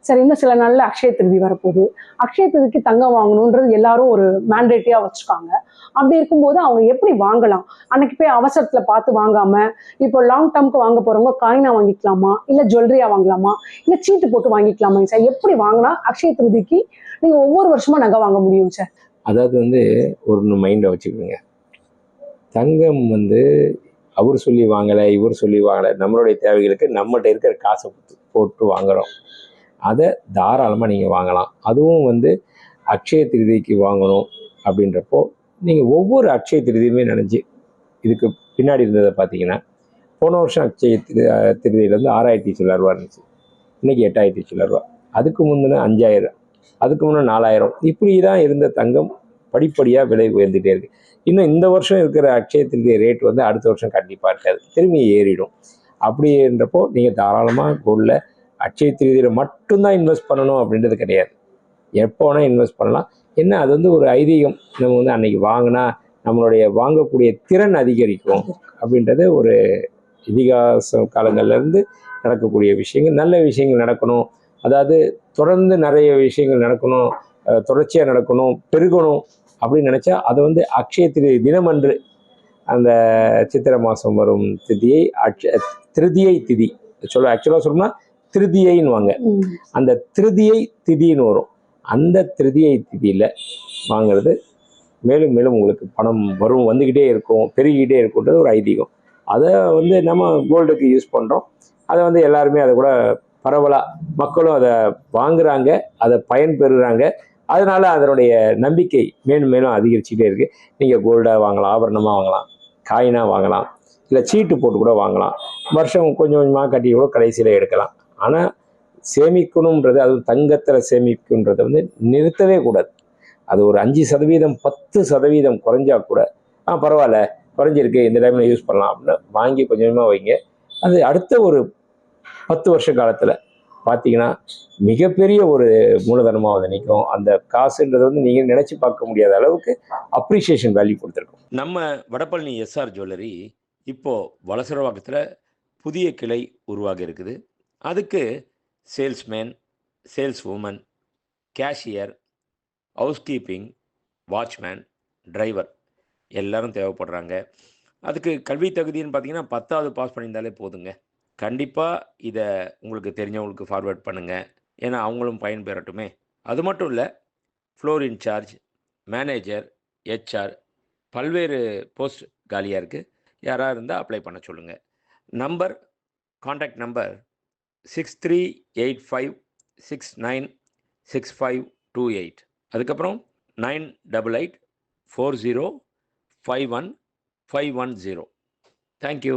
சரி இன்னும் சில நாளில் அக்ஷய திருதி வரப்போகுது. அக்ஷய திருதிக்கு தங்கம் வாங்கணுன்றது எல்லாரும் ஒரு மேண்டேட்டியாக வச்சுருக்காங்க. அப்படி இருக்கும்போது அவங்க எப்படி வாங்கலாம்? அன்னைக்கு போய் அவசரத்தில் பார்த்து வாங்காம இப்போ லாங் டேர்முக்கு வாங்க போறவங்க காயினா வாங்கிக்கலாமா? இல்லை ஜுவல்லரியாக வாங்கலாமா? இல்லை சீட்டு போட்டு வாங்கிக்கலாமா சார் எப்படி வாங்கினா அக்ஷய திருதிக்கு நீங்க ஒவ்வொரு வருஷமா நகை வாங்க முடியும் சார் அதாவது வந்து ஒரு மைண்டை வச்சுக்கோங்க. தங்கம் வந்து அவர் சொல்லி வாங்கலை இவர் சொல்லி வாங்கலை. நம்மளுடைய தேவைகளுக்கு நம்மகிட்ட இருக்கிற காசை போட்டு- போட்டு வாங்குறோம். அதை தாராளமாக நீங்கள் வாங்கலாம். அதுவும் வந்து அக்ஷய திருதிக்கு வாங்கணும் அப்படின்றப்போ நீங்கள் ஒவ்வொரு அக்ஷய திருதியுமே நினச்சி இதுக்கு பின்னாடி இருந்ததை பார்த்தீங்கன்னா போன வருஷம் அக்ஷய திரு திருதியிலேருந்து ஆறாயிரத்தி சில்லரூவா இருந்துச்சு. இன்றைக்கி எட்டாயிரத்தி சில்லரூவா அதுக்கு முந்தின அஞ்சாயிரம் அதுக்கு முன்னே நாலாயிரம். இப்படி தான் இருந்த தங்கம் படிப்படியாக விலை உயர்ந்துகிட்டே இருக்குது இன்னும் இந்த வருஷம் இருக்கிற அக்ஷய திருதிய ரேட் வந்து அடுத்த வருஷம் கண்டிப்பாக இருக்காது. திரும்பி ஏறிடும். அப்படின்றப்போ நீங்கள் தாராளமாக கோல்டில் அக்ஷய திருதியில் மட்டும்தான் இன்வெஸ்ட் பண்ணணும் அப்படின்றது கிடையாது. எப்போ வேணால் இன்வெஸ்ட் பண்ணலாம். என்ன அது வந்து ஒரு ஐதீகம். நம்ம வந்து அன்னைக்கு வாங்கினா நம்மளுடைய வாங்கக்கூடிய திறன் அதிகரிக்கும் அப்படின்றது ஒரு இதிகாச காலங்கள்லேருந்து நடக்கக்கூடிய விஷயங்கள். நல்ல விஷயங்கள் நடக்கணும். அதாவது தொடர்ந்து நிறைய விஷயங்கள் நடக்கணும். தொடர்ச்சியாக நடக்கணும். பெருகணும் அப்படின்னு நினச்சா அது வந்து அக்ஷய திரு தினமன்று அந்த சித்திரை மாதம் வரும் திதியை அக்ஷ திருதியை திதி. சொல்ல ஆக்சுவலாக சொல்லணும்னா திருதியைன்னு வாங்க ம். அந்த திருதியை திதின்னு வரும். அந்த திருதியை திதியில் வாங்குறது மேலும் மேலும் உங்களுக்கு பணம் வரும் வந்துக்கிட்டே இருக்கும் பெருகிக்கிட்டே இருக்குன்றது ஒரு ஐதீகம். அதை வந்து நம்ம கோல்டுக்கு யூஸ் பண்ணுறோம் அதை வந்து எல்லாருமே அதை கூட பரவலாக மக்களும் அதை வாங்குறாங்க அதை பயன்பெறுறாங்க. அதனால அதனுடைய நம்பிக்கை மேலும் மேலும் அதிகரிச்சுட்டே இருக்கு. நீங்கள் கோல்டாக வாங்கலாம் ஆபரணமாக வாங்கலாம் காயினாக வாங்கலாம் இல்லை சீட்டு போட்டு கூட வாங்கலாம். வருஷம் கொஞ்சம் கொஞ்சமாக கட்டி கூட கடைசியில் எடுக்கலாம். ஆனால் சேமிக்கணுன்றது அது தங்கத்தில் சேமிக்குன்றதை வந்து நிறுத்தவே கூடாது. அது ஒரு அஞ்சு சதவீதம் பத்து சதவீதம் குறைஞ்சா கூட ஆ பரவாயில்ல குறைஞ்சிருக்கு இந்த டைமில் யூஸ் பண்ணலாம் அப்படின்னு வாங்கி கொஞ்சமாக வைங்க. அது அடுத்த ஒரு பத்து வருஷ காலத்தில் பார்த்தீங்கன்னா மிகப்பெரிய ஒரு மூலதனமாக வந்து நிற்கும் அந்த காசுன்றது வந்து நீங்கள் நினச்சி பார்க்க முடியாத அளவுக்கு அப்ரிஷியேஷன் வேல்யூ கொடுத்துருக்கும். நம்ம வடபழனி எஸ்ஆர் ஜுவல்லரி இப்போ வலசரவாக்கத்தில் புதிய கிளை உருவாகி இருக்குது. அதுக்கு salesman sales woman cashier house keeping watchman driver எல்லோரும் தேவைப்படுறாங்க. அதுக்கு கல்வி தகுதின்னு பார்த்தீங்கன்னா பத்தாவது பாஸ் பண்ணியிருந்தாலே போதுங்க. கண்டிப்பாக இதை உங்களுக்கு தெரிஞ்சவங்களுக்கு ஃபார்வேர்ட் பண்ணுங்கள் ஏன்னா அவங்களும் பயன் பெறட்டுமே. அது மட்டும் இல்லை ஃப்ளோர் இன்சார்ஜ் மேனேஜர் ஹெச்ஆர் பல்வேறு போஸ்ட் காலியாக இருக்குது யாராக இருந்தால் அப்ளை பண்ண சொல்லுங்கள் number contact number six three eight five six nine six five two eight அதுக்கப்புறம் nine double eight four zero five one five one zero thank you